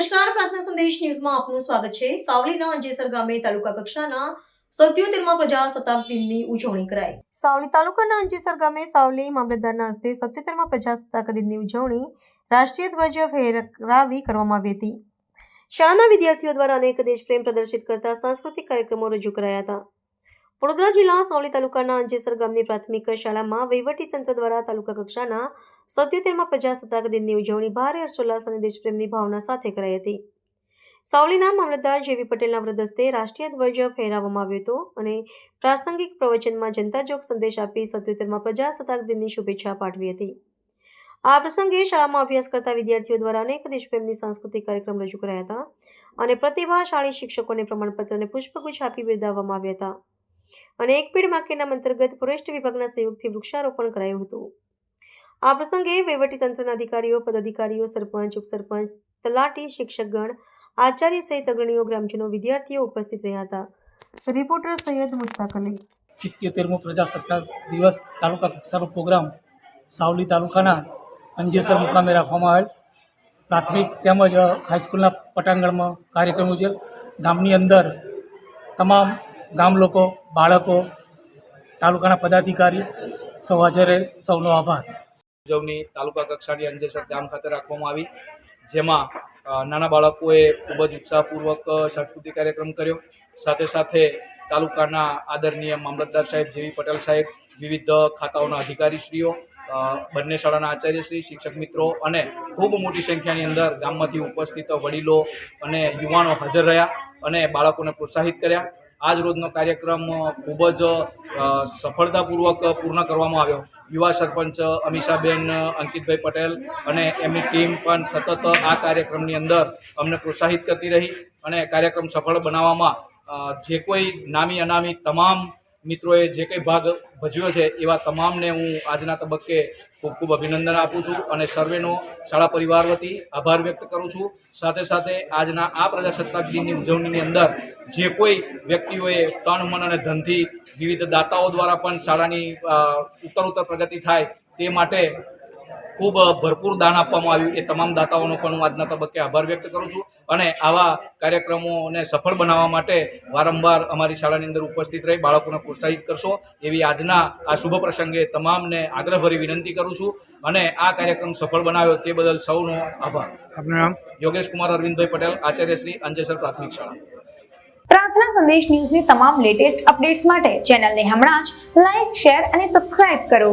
સંદેશ ન્યૂઝમાં આપનું સ્વાગત છે. સાવલીના અંજેસર ગામે તાલુકા કક્ષાના સત્યોતેરમાં પ્રજાસત્તાક દિનની ઉજવણી કરાઈ. સાવલી તાલુકાના અંજેસર ગામે સાવલી મામલતદારના હસ્તે સત્યોતેરમાં પ્રજાસત્તાક દિનની ઉજવણી રાષ્ટ્રીય ધ્વજ ફહેરાવી કરવામાં આવી હતી. શાળાના વિદ્યાર્થીઓ દ્વારા અનેક દેશપ્રેમ પ્રદર્શિત કરતા સાંસ્કૃતિક કાર્યક્રમો રજૂ કરાયા હતા. વડોદરા જિલ્લા સાવલી તાલુકાના અંજેસર ગામની પ્રાથમિક શાળામાં વહીવટીતંત્ર દ્વારા તાલુકા કક્ષાના સત્યોતેરમાં પ્રજાસત્તાક દિનની ઉજવણી ભારે હર્ષોલ્લાસ અને દેશપ્રેમની ભાવના સાથે કરાઈ હતી. સાવલીના મામલતદાર જેવી પટેલના વ્રદસ્તે રાષ્ટ્રીય ધ્વજ ફહેરાવવામાં આવ્યો હતો અને પ્રાસંગિક પ્રવચનમાં જનતા જોગ સંદેશ આપી સત્યોતેરમાં પ્રજાસત્તાક દિનની શુભેચ્છા પાઠવી હતી. આ પ્રસંગે શાળામાં અભ્યાસ કરતા વિદ્યાર્થીઓ દ્વારા અનેક દેશપ્રેમની સાંસ્કૃતિક કાર્યક્રમ રજૂ કરાયા હતા અને પ્રતિભાશાળી શિક્ષકોને પ્રમાણપત્ર અને પુષ્પગુચ્છ આપી બિરદાવવામાં આવ્યા હતા. અને એક પેડ માકેના અંતર્ગત ફોરેસ્ટ વિભાગના સહયોગથી વૃક્ષારોપણ કરાયું હતું. આ પ્રસંગે વહીવટીતંત્રના અધિકારીઓ, પદાધિકારીઓ, સરપંચ, ઉપસરપંચ, તલાટી, શિક્ષકગણ, આચાર્ય સહિત અગ્રણીઓ, ગ્રામજનો, વિદ્યાર્થીઓ ઉપસ્થિત રહ્યા હતા. રિપોર્ટર સૈયદ મુસ્તાક અલી. સિત્યોતેરમો પ્રજાસત્તાક દિવસ તાલુકા કક્ષાનો પ્રોગ્રામ સાવલી તાલુકાના અંજેસર મુકામે રાખવામાં આવેલ. પ્રાથમિક તેમજ હાઈસ્કૂલના પટાંગણમાં કાર્યક્રમ યોજેલ ગામની અંદર તમામ ગામ લોકો, બાળકો, તાલુકાના પદાધિકારી સૌ હાજર સૌનો આભાર. ઉજવણી તાલુકા કક્ષાની અંજેસર ગામ ખાતે રાખવામાં આવી, જેમાં નાના બાળકોએ ખૂબ જ ઉત્સાહપૂર્વક સાંસ્કૃતિક કાર્યક્રમ કર્યો. સાથે સાથે તાલુકાના આદરણીય મામલતદાર સાહેબ જેવી પટેલ સાહેબ, વિવિધ ખાતાઓના અધિકારીશ્રીઓ બંને શાળાના આચાર્યશ્રી, શિક્ષક મિત્રો અને ખૂબ મોટી સંખ્યાની અંદર ગામમાંથી ઉપસ્થિત વડીલો અને યુવાનો હાજર રહ્યા અને બાળકોને પ્રોત્સાહિત કર્યા. આજ રોજનો કાર્યક્રમ ખૂબ જ સફળતાપૂર્વક પૂર્ણ કરવામાં આવ્યો. યુવા સરપંચ અમીષાબેન અંકિતભાઈ પટેલ અને એમની ટીમ પણ સતત આ કાર્યક્રમની અંદર અમને પ્રોત્સાહિત કરતી રહી અને કાર્યક્રમ સફળ બનાવવામાં જે કોઈ નામી અનામી તમામ મિત્રોએ જે કંઈ ભાગ ભજવ્યો છે, એવા તમામને હું આજના તબક્કે ખૂબ ખૂબ અભિનંદન આપું છું અને સર્વેનો શાળા પરિવાર વતી આભાર વ્યક્ત કરું છું. સાથે સાથે આજના આ પ્રજાસત્તાક દિનની ઉજવણીની અંદર જે કોઈ વ્યક્તિઓએ તન, મન અને ધનથી વિવિધ દાતાઓ દ્વારા પણ શાળાની ઉત્તર ઉત્તરોત્તર પ્રગતિ થાય તે માટે ખૂબ ભરપૂર દાન આપવામાં આવ્યું. એ તમામ દાતાઓનો પણ હું આજના તબક્કે આભાર વ્યક્ત કરું છું અને આવા કાર્યક્રમોને સફળ બનાવવા માટે વારંવાર અમારી શાળાની અંદર ઉપસ્થિત રહી બાળકોને પ્રોત્સાહિત કરશો એવી આજના આ શુભ પ્રસંગે તમામને આગ્રહભરી વિનંતી કરું છું અને આ કાર્યક્રમ સફળ બનાવ્યો તે બદલ સૌનો આભાર. આપનું નામ? યોગેશ કુમાર અરવિંદભાઈ પટેલ આચાર્ય શ્રી અંજેસર પ્રાથમિક શાળા. પ્રાર્થના સંદેશ ન્યૂઝની તમામ લેટેસ્ટ અપડેટ્સ માટે ચેનલને હમણાં જ લાઈક શેર અને સબસ્ક્રાઇબ કરો.